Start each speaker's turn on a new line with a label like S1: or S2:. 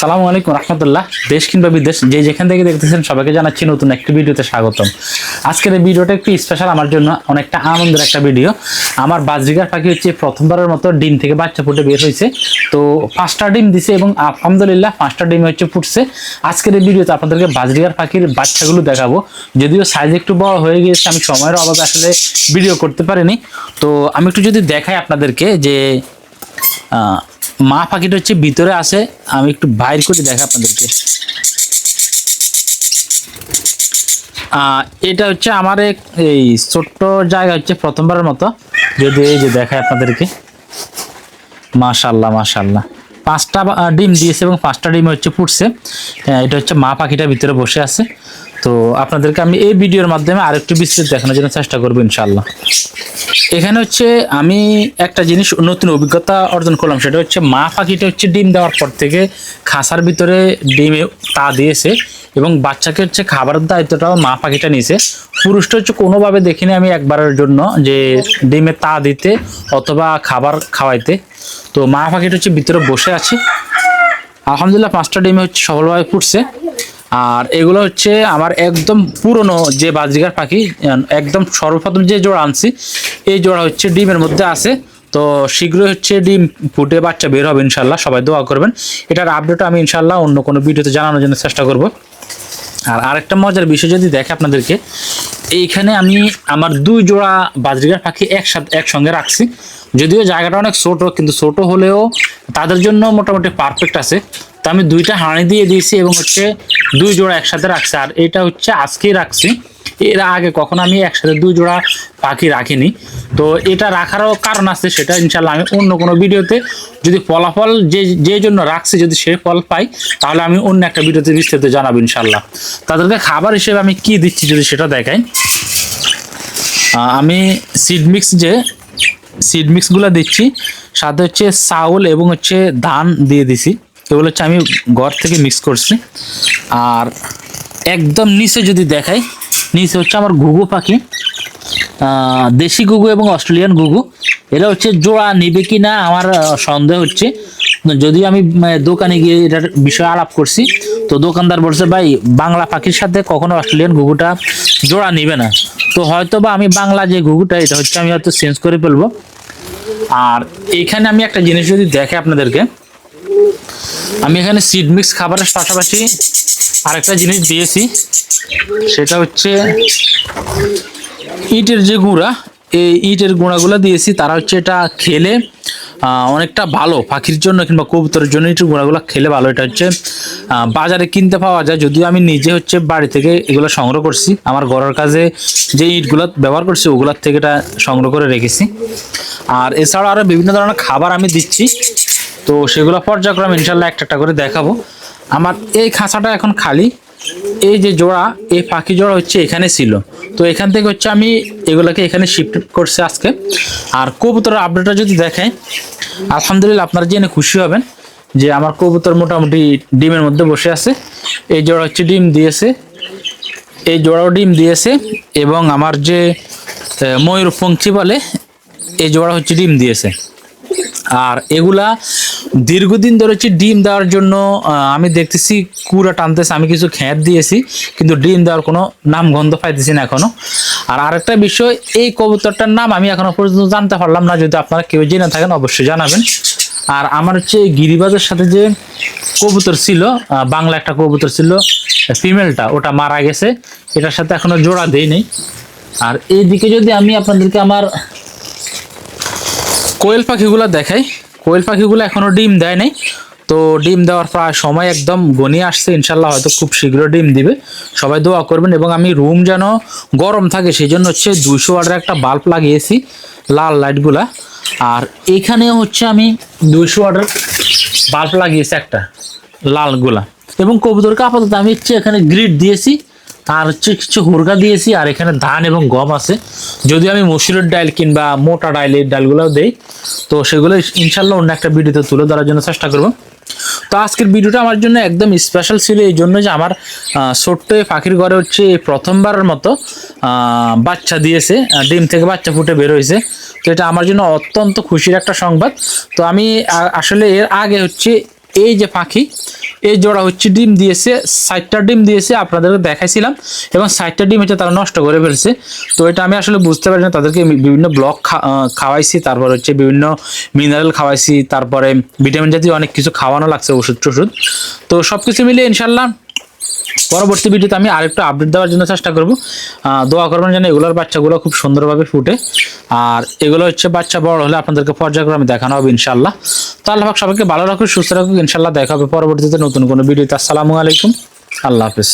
S1: সালামু আলাইকুম রহমতুল্লাহ। দেশ কিংবা বিদেশ, যে যেখান থেকে দেখতেছেন সবাইকে জানাচ্ছি নতুন একটি ভিডিওতে স্বাগতম। আজকের এই ভিডিওটা একটু স্পেশাল আমার জন্য অনেকটা আনন্দের একটা ভিডিও। আমার বাজরিগার পাখি হচ্ছে প্রথমবারের মতো ডিম থেকে বাচ্চা ফুটে বের হয়েছে। তো পাঁচটা ডিম দিছে এবং আলহামদুলিল্লাহ পাঁচটা ডিম হচ্ছে ফুটছে। আজকের এই ভিডিওতে আপনাদেরকে বাজরিগার পাখির বাচ্চাগুলো দেখাবো। যদিও সাইজ একটু বড় হয়ে গিয়েছে, আমি সময়ের অভাবে আসলে ভিডিও করতে পারিনি। তো আমি একটু যদি দেখাই আপনাদেরকে যে মা পাখিটা হচ্ছে ভিতরে আছে আমি একটু বাইর করে দেখা আপনাদেরকে। এটা হচ্ছে আমার এই ছোট্ট জায়গা হচ্ছে প্রথমবারের মতো। যদি এই যে দেখায় আপনাদেরকে। মাশাল্লাহ মাশাল্লাহ পাঁচটা ডিম দিয়েছে এবং পাঁচটা ডিম হচ্ছে ফুটছে আহ, এটা হচ্ছে মা পাখিটা ভিতরে বসে আছে। তো আপনাদেরকে আমি এই ভিডিওর মাধ্যমে আরেকটু বিস্তৃত দেখানোর জন্য চেষ্টা করব ইনশাল্লাহ এখানে হচ্ছে আমি একটা জিনিস, নতুন অভিজ্ঞতা অর্জন করলাম, সেটা হচ্ছে মা পাখিটা হচ্ছে ডিম দেওয়ার পর থেকে খাসার ভিতরে ডিমে তা দিয়েছে এবং বাচ্চাকে হচ্ছে খাবারের দায়িত্বটাও মা পাখিটা নিয়েছে। পুরুষটা হচ্ছে কোনোভাবে দেখিনি আমি একবারের জন্য যে ডিমে তা দিতে অথবা খাবার খাওয়াইতে। তো মা পাখিটা হচ্ছে ভিতরে বসে আছে। আলহামদুলিল্লাহ পাঁচটা ডিমে হচ্ছে সফলভাবে ফুটছে। আর এগুলো হচ্ছে আমার একদম পুরনো যে বাজরিগার পাখি একদম সর্বপ্রথম যে জোড়া আনছি, এই জোড়া হচ্ছে ডিমের মধ্যে আছে। তো শীঘ্রই হচ্ছে ডিম ফুটে বাচ্চা বের হবে ইনশাল্লাহ, সবাই দোয়া করবেন। এটার আপডেট আমি ইনশাল্লাহ অন্য কোনো ভিডিওতে জানানোর জন্য চেষ্টা করব। আর আরেকটা মজার বিষয় যদি দেখে আপনাদেরকে, এইখানে আমি আমার দুই জোড়া বাজরিগার পাখি একসাথে একসঙ্গে রাখছি। যদিও জায়গাটা অনেক ছোট, কিন্তু ছোট হলেও তাদের জন্য মোটামুটি পারফেক্ট আছে। তো আমি দুইটা হাঁড়ি দিয়ে দিয়েছি এবং হচ্ছে দুই জোড়া একসাথে রাখছি। আর এটা হচ্ছে আজকেই রাখছি। এর আগে কখনো আমি একসাথে দুই জোড়া পাখি রাখিনি। তো এটা রাখারও কারণ আছে সেটা ইনশাল্লাহ আমি অন্য কোনো ভিডিওতে যদি ফলাফল যে যে জন্য রাখছি যদি সে ফল পাই, তাহলে আমি অন্য একটা ভিডিওতে বিস্তারিত জানাব ইনশাল্লাহ তাদেরকে খাবার হিসেবে আমি কি দিচ্ছি যদি সেটা দেখাই। আমি সিড মিক্স যে সিড মিক্সগুলো দিচ্ছি, সাথে হচ্ছে চাউল এবং হচ্ছে ধান দিয়ে দিছি। এগুলো হচ্ছে আমি ঘর থেকে মিক্স করছি। আর একদম নিচে যদি দেখাই, নিচে হচ্ছে আমার ঘুঘু পাখি দেশি ঘুঘু এবং অস্ট্রেলিয়ান ঘুঘু। এরা হচ্ছে জোড়া, নিবে কি না আমার সন্দেহ হচ্ছে। যদি আমি দোকানে গিয়ে এটার বিষয়ে আলাপ করছি, তো দোকানদার বলছে, ভাই, বাংলা পাখির সাথে কখনো অস্ট্রেলিয়ান ঘুঘুটা জোড়া নিবে না। তো হয়তো বা আমি বাংলা যে ঘুঘুটা, এটা হচ্ছে আমি হয়তো চেঞ্জ করে ফেলব। আর এইখানে আমি একটা জিনিস যদি দেখে আপনাদেরকে আমি এখানে সিড মিক্স খাবারের পাশাপাশি আরেকটা জিনিস দিয়েছি। সেটা হচ্ছে ইটের যে গুঁড়া, এই ইটের গুঁড়াগুলো দিয়েছি। তারা হচ্ছে এটা খেলে অনেকটা ভালো, পাখির জন্য কিংবা কবুতরের জন্য ইটের গুঁড়াগুলো খেলে ভালো। এটা হচ্ছে বাজারে কিনতে পাওয়া যায়। যদিও আমি নিজে হচ্ছে বাড়ি থেকে এগুলো সংগ্রহ করছি। আমার ঘরের কাজে যে ইটগুলো ব্যবহার করছি, ওগুলোর থেকে এটা সংগ্রহ করে রেখেছি। আর এছাড়াও আরও বিভিন্ন ধরনের খাবার আমি দিচ্ছি। তো সেগুলো পর্যায়ক্রমে ইনশাল্লাহ একটা একটা করে দেখাবো। আমার এই খাঁচাটা এখন খালি। এই যে জোড়া, এই পাখি জোড়া হচ্ছে এখানে ছিল। তো এখান থেকে হচ্ছে আমি এগুলোকে এখানে শিফট করছি আজকে। আর কবুতরের আপডেটটা যদি দেখেন, আলহামদুলিল্লাহ আপনারা জেনে খুশি হবেন যে আমার কবুতর মোটামুটি ডিমের মধ্যে বসে আছে। এই জোড়া হচ্ছে ডিম দিয়েছে। এই জোড়াও ডিম দিয়েছে এবং আমার যে ময়ূরপঙ্খী বলে, এই জোড়া হচ্ছে ডিম দিয়েছে। আর এগুলা দীর্ঘদিন ধরে হচ্ছে ডিম দেওয়ার জন্য আমি দেখতেছি কুড়া টানতেছে, আমি কিছু খ্যাত দিয়েছি, কিন্তু ডিম দেওয়ার কোনো নাম গন্ধ পাইতেছি না এখনও। আর আরেকটা বিষয়, এই কবুতরটার নাম আমি এখনও পর্যন্ত জানতে পারলাম না, যদি আপনারা কেউ জেনে থাকেন অবশ্যই জানাবেন। আর আমার হচ্ছে গিরিবাজের সাথে যে কবুতর ছিল বাংলা একটা কবুতর ছিল, ফিমেলটা, ওটা মারা গেছে, এটার সাথে এখনও জোড়া দেই নেই। আর এইদিকে যদি আমি আপনাদেরকে আমার কোয়েল পাখিগুলো দেখাই। কোয়েল পাখিগুলো এখনও ডিম দেয় নাই। তো ডিম দেওয়ার প্রায় সময় একদম গনিয়ে আসছে। ইনশাল্লাহ হয়তো খুব শীঘ্র ডিম দিবে। সবাই দোয়া করবেন এবং আমি রুম যেন গরম থাকে সেই জন্য হচ্ছে দুইশো ওয়াটের একটা বাল্ব লাগিয়েছি, লাল লাইটগুলা। আর এইখানে হচ্ছে আমি দুইশো ওয়াটের বাল্ব লাগিয়েছি একটা, লালগুলা। এবং কবুতরকে আপাতত আমি হচ্ছে এখানে গ্রিড দিয়েছি। আর হচ্ছে কিছু হুরগা দিয়েছি, আর এখানে ধান এবং গম আছে। যদি আমি মসুরের ডাল কিংবা মোটা ডাল এই ডালগুলোও দেই, তো সেগুলো ইনশাল্লাহ অন্য একটা ভিডিওতে তুলে ধরার জন্য চেষ্টা করব। তো আজকের ভিডিওটা আমার জন্য একদম স্পেশাল ছিল, এই জন্য যে আমার ছোট্ট পাখির ঘরে হচ্ছে প্রথমবারের মতো বাচ্চা দিয়েছে ডিম থেকে বাচ্চা ফুটে বের হয়েছে। তো এটা আমার জন্য অত্যন্ত খুশির একটা সংবাদ। তো আমি আসলে এর আগে হচ্ছে এই যে পাখি, এই জোড়া হচ্ছে ডিম দিয়েছে ষাটটা ডিম দিয়েছে, আপনাদেরকে দেখাইছিলাম, এবং ষাটটা ডিম হচ্ছে তারা নষ্ট করে ফেলছে। তো এটা আমি আসলে বুঝতে পারি না, তাদেরকে বিভিন্ন ব্লক খাওয়াইছি, তারপর হচ্ছে বিভিন্ন মিনারেল খাওয়াইছি, তারপরে ভিটামিন জাতীয় অনেক কিছু খাওয়ানো লাগছে ওষুধ টষুধ তো সব কিছু মিলিয়ে ইনশাল্লাহ পরবর্তী ভিডিওতে আমি আরেকটু আপডেট দেওয়ার জন্য চেষ্টা করব। দোয়া করবেন যেন এগুলোর বাচ্চাগুলো খুব সুন্দরভাবে ফুটে। আর এগুলো হচ্ছে বাচ্চা বড় হলে আপনাদেরকে পর্যায়ক্রমে দেখানো হবে ইনশাল্লাহ তো আল্লাহ সবাইকে ভালো রাখুক, সুস্থ রাখুক ইনশাল্লাহ দেখা হবে পরবর্তীতে নতুন কোনো ভিডিওতে। আসসালামু আলাইকুম। আল্লাহ হাফিজ।